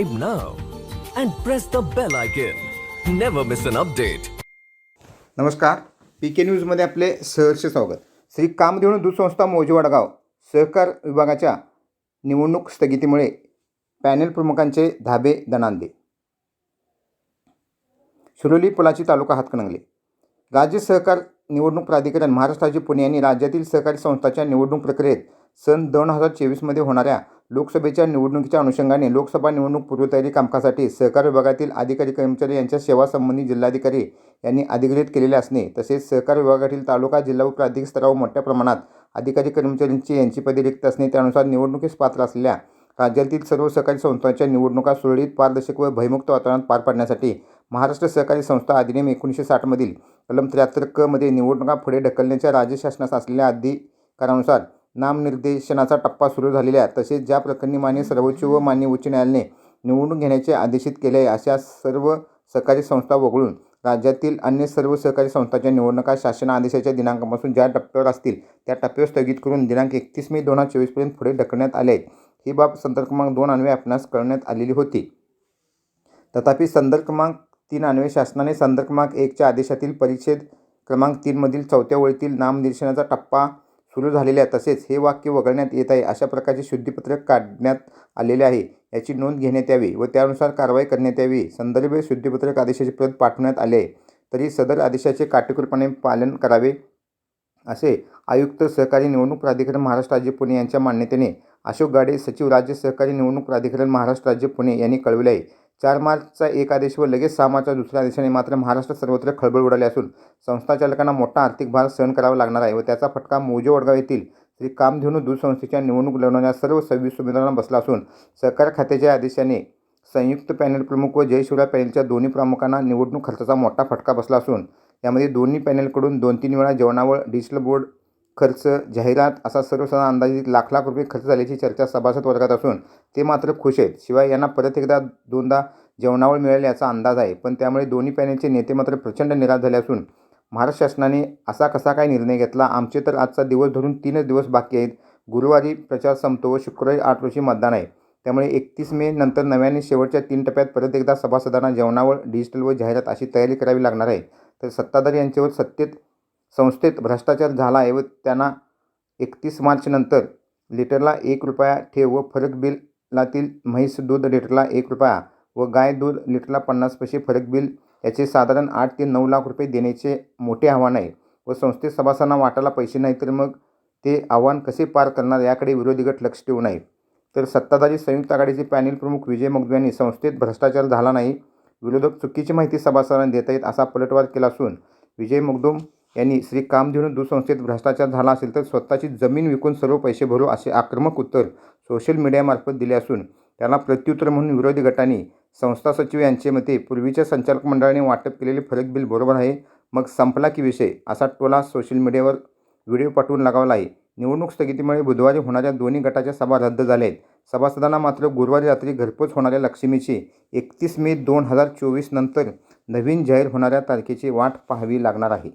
subscribe now and press the bell icon. Never miss an update. नमस्कार P K न्यूजमध्ये आपले सहर्ष स्वागत श्री कामधेनू दूध संस्था मोजे वडगाव सहकार विभागाच्या निवडणूक स्थगितीमुळे पॅनेल प्रमुखांचे धाबे दणांदे सुरोली पुलाची तालुका हातकणंगले राज्य सहकार निवडणूक प्राधिकरण महाराष्ट्राचे पुणे यांनी राज्यातील सहकारी संस्थांच्या निवडणूक प्रक्रियेत सन दोन हजार चोवीसमध्ये होणाऱ्या लोकसभेच्या निवडणुकीच्या अनुषंगाने लोकसभा निवडणूक पूर्वतयारी कामकाजासाठी सहकार विभागातील अधिकारी कर्मचारी यांच्या सेवासंबंधी जिल्हाधिकारी यांनी अधिकृत केलेले असणे तसेच सहकार विभागातील तालुका जिल्हा व प्रादेशिक स्तरावर मोठ्या प्रमाणात अधिकारी कर्मचाऱ्यांची यांची पदे रिक्त असणे त्यानुसार निवडणुकीस पात्र असलेल्या राज्यातील सर्व सहकारी संस्थांच्या निवडणुका सुरळीत पारदर्शक व भयमुक्त वातावरणात पार पाडण्यासाठी महाराष्ट्र सहकारी संस्था अधिनियम एकोणीसशे साठमधील कलम त्र्याहत्तर क मध्ये निवडणुका पुढे ढकलण्याच्या राज्य शासनास असलेल्या अधिकारानुसार नामनिर्देशनाचा टप्पा सुरू झालेल्या तसेच ज्या प्रकरणी मान्य सर्वोच्च व मान्य उच्च न्यायालयाने निवडून घेण्याचे आदेशित केले आहे अशा सर्व सहकारी संस्था वगळून राज्यातील अन्य सर्व सहकारी संस्थांच्या निवडणुका शासन आदेशाच्या दिनांकापासून ज्या टप्प्यावर असतील त्या टप्प्यावर स्थगित करून दिनांक एकतीस मे दोन हजार चोवीसपर्यंत पुढे ढकलण्यात आले आहेत. ही बाब संदर्भ क्रमांक दोन अन्वये आपणास कळण्यात आलेली होती. तथापि संदर्भ क्रमांक तीन अन्वये शासनाने संदर्भ क्रमांक एकच्या आदेशातील परिच्छेद क्रमांक तीनमधील चौथ्या ओळीतील नामनिर्देशनाचा टप्पा सुरू झालेल्या तसेच हे वाक्य वगळण्यात येत आहे अशा प्रकारचे शुद्धीपत्रक काढण्यात आलेले आहे. याची नोंद घेण्यात यावी व त्यानुसार कारवाई करण्यात यावी. संदर्भ शुद्धीपत्रक आदेशाची प्रत पाठवण्यात आले आहे तरी सदर आदेशाचे काटेकोरपणे पालन करावे असे आयुक्त सहकारी निवडणूक प्राधिकरण महाराष्ट्र राज्य पुणे यांच्या मान्यतेने अशोक गाडे सचिव राज्य सहकारी निवडणूक प्राधिकरण महाराष्ट्र राज्य पुणे यांनी कळविले आहे. चार मार्चचा एक आदेश व लगेच सहा मार्चच्या दुसऱ्या आदेशाने मात्र महाराष्ट्रात सर्वत्र खळबळ उडाली असून संस्थाचालकांना मोठा आर्थिक भार सहन करावा लागणार आहे व त्याचा फटका मोजे वडगाव येथील श्री कामधेनू दूध संस्थेच्या निवडणूक लढवणाऱ्या सर्व सव्वीस उमेदवारांना बसला असून सहकार खात्याच्या आदेशाने संयुक्त पॅनल प्रमुख व जयशिवराय पॅनलच्या दोन्ही प्रमुखांना निवडणूक खर्चाचा मोठा फटका बसला असून यामध्ये दोन्ही पॅनलकडून दोन तीन वेळा जेवणावर डिजिटल बोर्ड खर्च जाहिरात असा सर्वसाधारण अंदाजित लाख लाख रुपये खर्च झाल्याची चर्चा सभासद वर्गात असून ते मात्र खुश आहेत. शिवाय यांना परत एकदा दोनदा जेवणावळ मिळेल याचा अंदाज आहे. पण त्यामुळे दोन्ही पॅनेलचे नेते मात्र प्रचंड निराश झाले असून महाराष्ट्र शासनाने असा कसा काय निर्णय घेतला? आमचे तर आजचा दिवस धरून तीनच दिवस बाकी आहेत. गुरुवारी प्रचार संपतो व शुक्रवारी आठ रोजी मतदान आहे. त्यामुळे एकतीस मे नंतर नव्याने शेवटच्या तीन टप्प्यात परत एकदा सभासदांना जेवणावळ डिजिटल व जाहिरात अशी तयारी करावी लागणार आहे. तर सत्ताधारी यांच्यावर सत्तेत संस्थेत भ्रष्टाचार झाला आहे व त्यांना एकतीस मार्चनंतर लिटरला एक रुपया ठेव व फरक बिलातील म्हैस दूध लिटरला एक रुपया व गाय दूध लिटरला पन्नास पैसे फरक बिल याचे साधारण आठ ते नऊ लाख रुपये देण्याचे मोठे आव्हान आहे व संस्थेत सभासदांना वाटायला पैसे नाही तर मग ते आव्हान कसे पार करणार याकडे विरोधी गट लक्ष ठेवून आहे तर सत्ताधारी संयुक्त आघाडीचे पॅनेल प्रमुख विजय मगदू यांनी संस्थेत भ्रष्टाचार झाला नाही विरोधक चुकीची माहिती सभासदांना देत आहेत असा पलटवार केला असून विजय मगदूम यांनी श्री कामधेनू दुसंस्थेत भ्रष्टाचार झाला असेल तर स्वतःची जमीन विकून सर्व पैसे भरू असे आक्रमक उत्तर सोशल मीडियामार्फत दिले असून त्याला प्रत्युत्तर म्हणून विरोधी गटांनी संस्था सचिव यांचे मते पूर्वीच्या संचालक मंडळाने वाटप केलेले फरक बिल बरोबर आहे. मग संपला की विषय असा टोला सोशल मीडियावर व्हिडिओ पाठवून लगावला आहे. निवडणूक स्थगितीमुळे बुधवारी होणाऱ्या दोन्ही गटाच्या सभा रद्द झाल्या आहेत सभासदांना मात्र गुरुवारी रात्री घरपोच होणाऱ्या लक्ष्मीची एकतीस मे दोन हजार चोवीस नंतर नवीन जाहीर होणाऱ्या तारखेची वाट पाहावी लागणार आहे.